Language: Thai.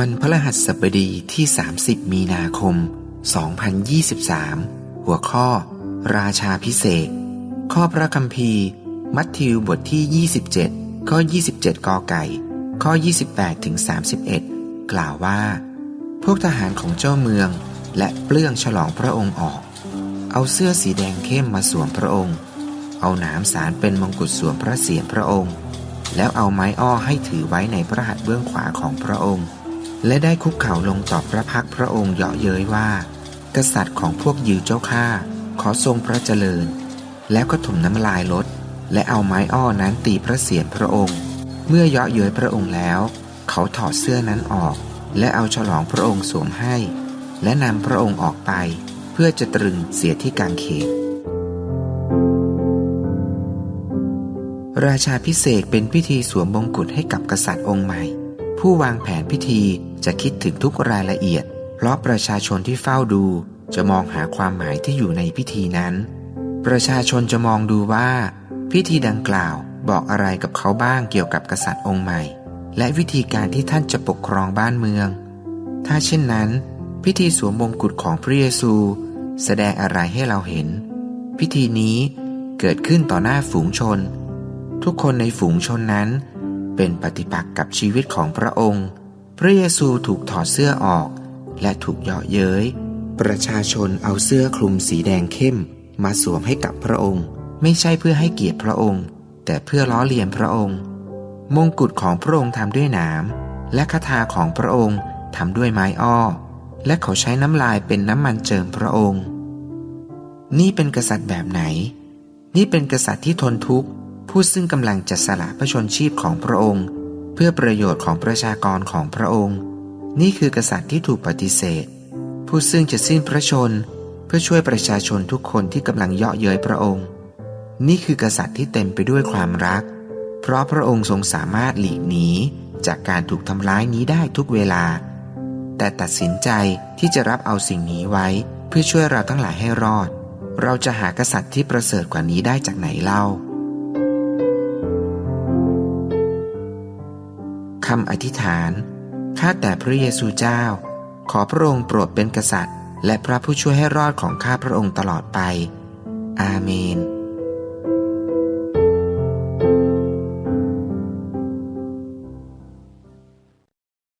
วันพฤหัสบดีที่ 30 มีนาคม 2023 หัวข้อ ราชาพิเศษ ข้อพระคัมภีร์ มัทธิวบทที่ 27 ข้อ 27 กอไก่ ข้อ 28 ถึง 31 กล่าวว่า พวกทหารของเจ้าเมือง และเปลื้องฉลองพระองค์ออก เอาเสื้อสีแดงเข้มมาสวมพระองค์ เอาหนามสารเป็นมงกุฎสวมพระเศียรพระองค์ แล้วเอาไม้อ้อให้ถือไว้ในพระหัตถ์เบื้องขวาของพระองค์ และได้คุกเข่าลงต่อพระพักพระองค์เยาะเย้ยว่า กษัตริย์ของพวกยิวเจ้าข้าขอทรงพระเจริญ แล้วก็ถมน้ำลายลด และเอาไม้อ้อนั้นตีพระเศียรพระองค์ เมื่อเยาะเย้ยพระองค์แล้ว เขาถอดเสื้อนั้นออก และเอาฉลองพระองค์สวมให้ และนำพระองค์ออกไป เพื่อจะตรึงเสียที่กางเขนราชาพิเศษเป็นพิธีสวมมงกุฎให้กับกษัตริย์องค์ใหม่ ผู้วางแผนพิธีจะคิดถึงทุกรายละเอียด เพราะประชาชนที่เฝ้าดูจะมองหาความหมายที่อยู่ในพิธีนั้น ประชาชนจะมองดูว่า พิธีดังกล่าวบอกอะไรกับเขาบ้างเกี่ยวกับกษัตริย์องค์ใหม่ และวิธีการที่ท่านจะปกครองบ้านเมือง ถ้าเช่นนั้น พิธีสวมมงกุฎของพระเยซู แสดงอะไรให้เราเห็น พิธีนี้เกิดขึ้นต่อหน้าฝูงชน ทุกคนในฝูงชนนั้น เป็นปฏิปักษ์กับชีวิตของพระองค์ พระเยซูถูกถอดเสื้อออก และถูกเยาะเย้ย ประชาชนเอาเสื้อคลุมสีแดงเข้ม มาสวมให้กับพระองค์ ไม่ใช่เพื่อให้เกียรติพระองค์ แต่เพื่อล้อเลียนพระองค์ มงกุฎของพระองค์ทำด้วยหนามและคาถาของพระองค์ทำด้วยไม้อ้อ และเขาใช้น้ำลายเป็นน้ำมันเจิมพระองค์ นี่เป็นกษัตริย์แบบไหน นี่เป็นกษัตริย์ที่ทนทุกข์ ผู้ซึ่งกำลังจะสละพระชนชีพของพระองค์ เพื่อประโยชน์ของประชากรของพระองค์ นี่คือกษัตริย์ที่ถูกปฏิเสธ ผู้ซึ่งจะสิ้นพระชน เพื่อช่วยประชาชนทุกคนที่กำลังเยาะเย้ยพระองค์ นี่คือกษัตริย์ที่เต็มไปด้วยความรัก เพราะพระองค์ทรงสามารถหลีกหนีจากการถูกทำร้ายนี้ได้ทุกเวลา แต่ตัดสินใจที่จะรับเอาสิ่งนี้ไว้ เพื่อช่วยเราทั้งหลายให้รอด เราจะหากษัตริย์ที่ประเสริฐกว่านี้ได้จากไหนเล่า คำอธิษฐาน ข้าแต่พระเยซูเจ้า ขอพระองค์โปรดเป็นกษัตริย์ และพระผู้ช่วยให้รอดของข้าพระองค์ตลอดไป อาเมน